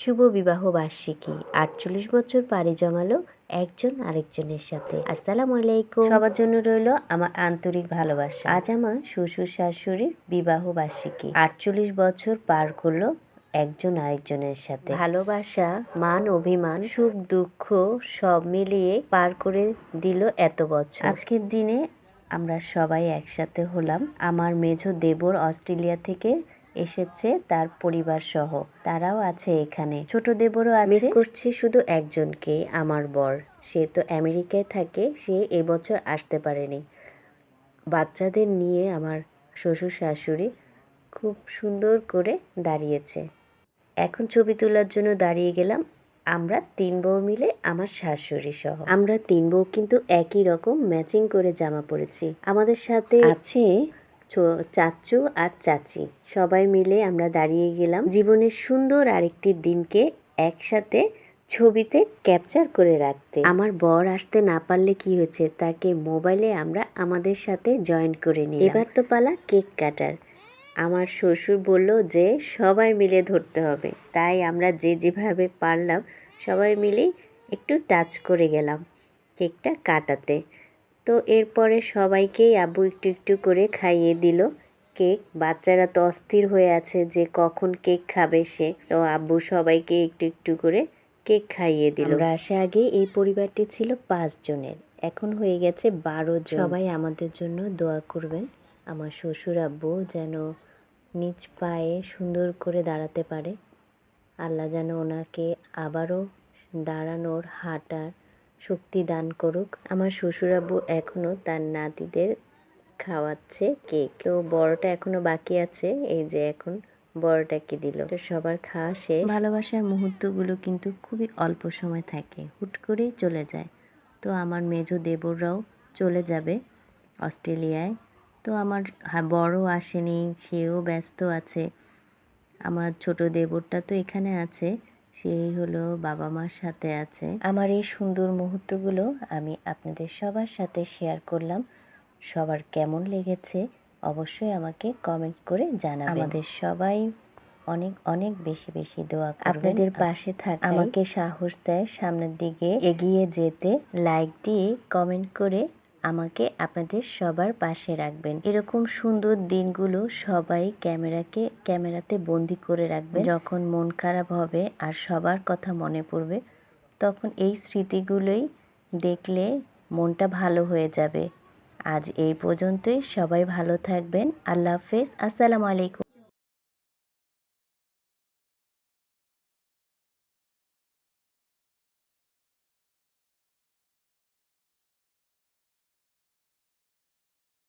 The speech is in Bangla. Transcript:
শুভ বিবাহ বার্ষিকী। আটচল্লিশ বছর পাড়ি জমালো একজন আরেকজনের সাথে। আসসালামু আলাইকুম। সবার জন্য রইল আমার আন্তরিক ভালোবাসা। আজ আমার শ্বশুর শাশুড়ির বিবাহ বার্ষিকী। আটচল্লিশ বছর পার করল একজন আরেকজনের সাথে। ভালোবাসা মান অভিমান সুখ দুঃখ সব মিলিয়ে পার করে দিল এত বছর। আজকের দিনে আমরা সবাই একসাথে হলাম। আমার মেঝো দেবর অস্ট্রেলিয়া থেকে এসেছে তার পরিবার সহ তারাও আছে এখানে। ছোট দেবরও আছে। মিস করছি শুধু একজনকে আমার বর। সে তো আমেরিকায় থাকে সে এবছর আসতে পারেনি। বাচ্চাদের নিয়ে আমার শ্বশুর শাশুড়ি খুব সুন্দর করে দাঁড়িয়েছে। এখন ছবি তোলার জন্য দাঁড়িয়ে গেলাম। আমরা তিন বউ মিলে আমার শাশুড়ি সহ আমরা তিন বউ কিন্তু একই রকম ম্যাচিং করে জামা পরেছি। আমাদের সাথে আছে চাচু আর চাচি। সবাই মিলে আমরা দাঁড়িয়ে গেলাম জীবনের সুন্দর আরেকটি দিনকে একসাথে ছবিতে ক্যাপচার করে রাখতে। আমার বর আসতে না পারলে কি হয়েছে? তাকে মোবাইলে আমরা আমাদের সাথে জয়েন করে নিই এবার তো পালা কেক কাটার আমার শ্বশুর বলল যে, সবাই মিলে ধরতে হবে। তাই আমরা যে যেভাবে পারলাম, সবাই মিলে একটু টাচ করে গেলাম কেকটা কাটাতে। তো এরপরে সবাইকেই আব্বু একটু একটু করে খাইয়ে দিল। কেক বাচ্চারা তো অস্থির হয়ে আছে যে কখন কেক খাবে সে। তো আব্বু সবাইকে একটু একটু করে কেক খাইয়ে দিল। আমরা আসা আগে এই পরিবারটি ছিল পাঁচ জনের। এখন হয়ে গেছে বারো জন। সবাই আমাদের জন্য দোয়া করবেন। আমার শ্বশুর আব্বু যেন নিজ পায়ে সুন্দর করে দাঁড়াতে পারে। আল্লাহ যেন ওনাকে আবারও দাঁড়ানোর হাঁটার শক্তি দান করুক। আমার শ্বশুরাব্বু এখনও তার নাতিদের খাওয়াচ্ছে কেক। তো বড়টা এখনও বাকি আছে, এই যে এখন বড়টাকে দিল। তো সবার খাওয়া শেষ। ভালোবাসার মুহূর্তগুলো কিন্তু খুবই অল্প সময় থাকে, হুট করেই চলে যায়। তো আমার মেজো দেবররাও চলে যাবে অস্ট্রেলিয়ায়। তো আমার বড় আসেনি, সেও ব্যস্ত আছে। আমার ছোট দেবরটা তো এখানে আছে। সেই হলো বাবা মার সাথে আছে। আমার এই সুন্দর মুহূর্তগুলো আমি আপনাদের সবার সাথে শেয়ার করলাম। সবার কেমন লেগেছে অবশ্যই আমাকে কমেন্টস করে জানাবেন। আমাদের সবাই অনেক অনেক বেশি বেশি দোয়া আপনাদের পাশে থাক আমাকে সাহস দেয় সামনের দিকে এগিয়ে যেতে। লাইক দিয়ে কমেন্ট করে আমাকে আপনাদের সবার পাশে রাখবেন। এরকম সুন্দর দিনগুলো সবাই ক্যামেরাকে, ক্যামেরাতে বন্দি করে রাখবেন। যখন মন খারাপ হবে আর সবার কথা মনে পড়বে, তখন এই স্মৃতিগুলোই দেখলে মনটা ভালো হয়ে যাবে। আজ এই পর্যন্তই। সবাই ভালো থাকবেন। আল্লাহ হাফেজ। আসসালামু আলাইকুম।